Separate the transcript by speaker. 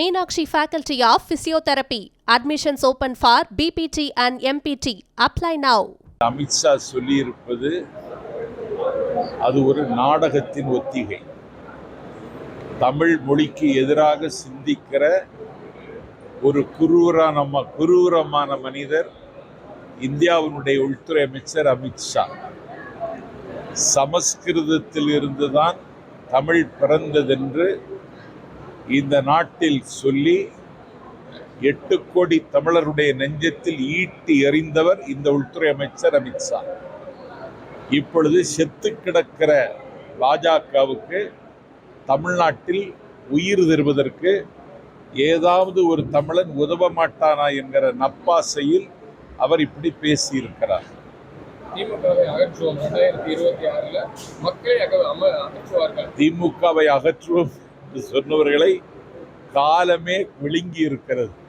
Speaker 1: Meenakshi faculty of physiotherapy admissions open for BPT and MPT apply now
Speaker 2: Amit Shah சொல்லியிருப்பது அது ஒரு நாடகத்தின் ஒத்திகை. தமிழ் மொழிக்கு எதிராக சிந்திக்கிற ஒரு குரூரான ம- குரூரமான மனிதர் இந்தியாவினுடைய உள்துறை அமைச்சர் அமித்ஷா சமஸ்கிருதத்தில் இருந்துதான் தமிழ் பிறந்ததென்று இந்த நாட்டில் சொல்லி எட்டு கோடி தமிழருடைய நெஞ்சத்தில் ஈட்டி எறிந்தவர் இந்த உள்துறை அமைச்சர் அமித்ஷா இப்பொழுது செத்து கிடக்கிற பாஜகவுக்கு தமிழ்நாட்டில் உயிர் தருவதற்கு ஏதாவது ஒரு தமிழன் உதவ மாட்டானா என்கிற நப்பாசையில் அவர் இப்படி பேசியிருக்கிறார்.
Speaker 3: திமுகவை அகற்றுவோம் இருபத்தி ஆறுல மக்களை அகற்றுவார்கள்.
Speaker 2: திமுகவை அகற்றுவோம். என்று சொன்னவர்களை காலமே விழுங்கி இருக்கிறது.